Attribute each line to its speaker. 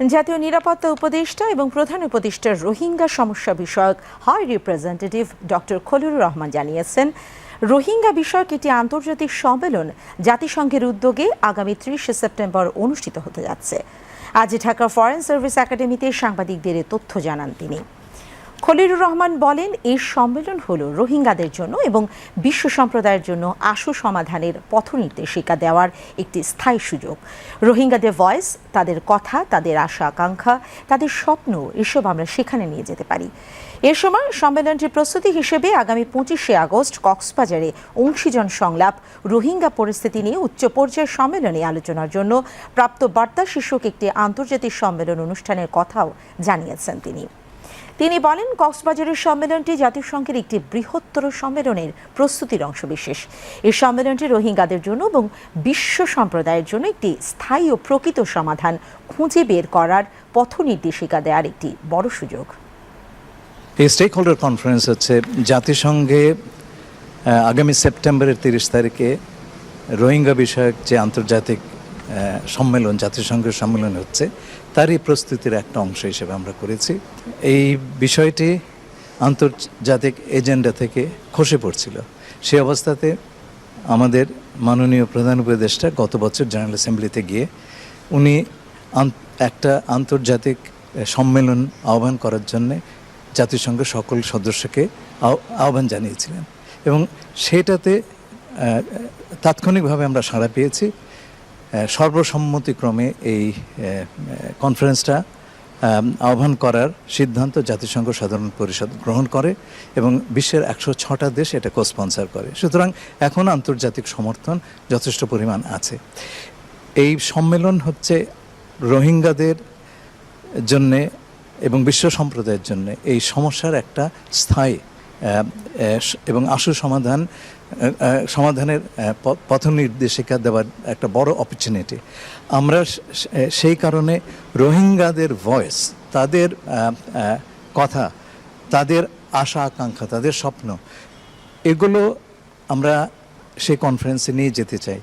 Speaker 1: জাতীয় নিরাপত্তা উপদেষ্টা এবং প্রধান উপদেষ্টা রোহিঙ্গা সমস্যা বিষয়ক high representative doctor Khalilur Rahman জানিয়েছেন। রোহিঙ্গা বিষয়ক একটি আন্তর্জাতিক সম্মেলন জাতিসংঘের উদ্যোগে আগামী ত্রিশে সেপ্টেম্বর অনুষ্ঠিত হতে যাচ্ছে। আজ ঢাকা ফরেন সার্ভিস একাডেমিতে সাংবাদিকদের তথ্য জানান তিনি। খলিলুর রহমান বলেন, এই সম্মেলন হল রোহিঙ্গাদের জন্য এবং বিশ্ব সম্প্রদায়ের জন্য আশু সমাধানের পথনির্দেশিকা দেওয়ার একটি স্থায়ী সুযোগ। রোহিঙ্গাদের ভয়েস, তাদের কথা, তাদের আশা, আকাঙ্ক্ষা, তাদের স্বপ্ন, এসব আমরা সেখানে নিয়ে যেতে পারি। এ সময় সম্মেলনটির প্রস্তুতি হিসেবে আগামী পঁচিশে আগস্ট কক্সবাজারে অংশীজন সংলাপ, রোহিঙ্গা পরিস্থিতি নিয়ে উচ্চ পর্যায়ের সম্মেলনে আলোচনার জন্য প্রাপ্ত বার্তা শীর্ষক একটি আন্তর্জাতিক সম্মেলন অনুষ্ঠানের কথাও জানিয়েছেন তিনি। তিনি বলেন, কক্সবাজারের সম্মেলনটি জাতিসংঘের একটি বৃহত্তর সম্মেলনের প্রস্তুতির অংশবিশেষ। এই সম্মেলনটি রোহিঙ্গাদের জন্য এবং বিশ্ব সম্প্রদায়ের জন্য একটি স্থায়ী ও প্রকৃত সমাধান খুঁজে বের করার পথ নির্দেশিকা দেওয়ার একটি বড় সুযোগ।
Speaker 2: এই স্টেক হোল্ডার কনফারেন্স হচ্ছে জাতিসংঘে আগামী সেপ্টেম্বরের তিরিশ তারিখে রোহিঙ্গা বিষয়ক যে আন্তর্জাতিক সম্মেলন, জাতিসংঘের সম্মেলন হচ্ছে, তারই প্রস্তুতির একটা অংশ হিসেবে আমরা করেছি। এই বিষয়টি আন্তর্জাতিক এজেন্ডা থেকে খসে পড়ছিল। সে অবস্থাতে আমাদের মাননীয় প্রধান উপদেষ্টা গত বছর জেনারেল অ্যাসেম্বলিতে গিয়ে উনি একটা আন্তর্জাতিক সম্মেলন আহ্বান করার জন্যে জাতিসংঘের সকল সদস্যকে আহ্বান জানিয়েছিলেন। এবং সেটাতে তাৎক্ষণিকভাবে আমরা সাড়া পেয়েছি। সর্বসম্মতিক্রমে এই কনফারেন্সটা আহ্বান করার সিদ্ধান্ত জাতিসংঘ সাধারণ পরিষদ গ্রহণ করে এবং বিশ্বের একশো ছটা দেশ এটা কো স্পন্সার করে। সুতরাং এখন আন্তর্জাতিক সমর্থন যথেষ্ট পরিমাণ আছে। এই সম্মেলন হচ্ছে রোহিঙ্গাদের জন্যে এবং বিশ্ব সম্প্রদায়ের জন্য এই সমস্যার একটা স্থায়ী এবং আশু সমাধান সমাধানের পথ নির্দেশিকা দেওয়ার একটা বড় অপরচুনিটি আমরা সেই কারণে রোহিঙ্গাদের ভয়েস তাদের কথা, তাদের আশা, আকাঙ্ক্ষা, তাদের স্বপ্ন, এগুলো আমরা সেই কনফারেন্সে নিয়ে যেতে চাই।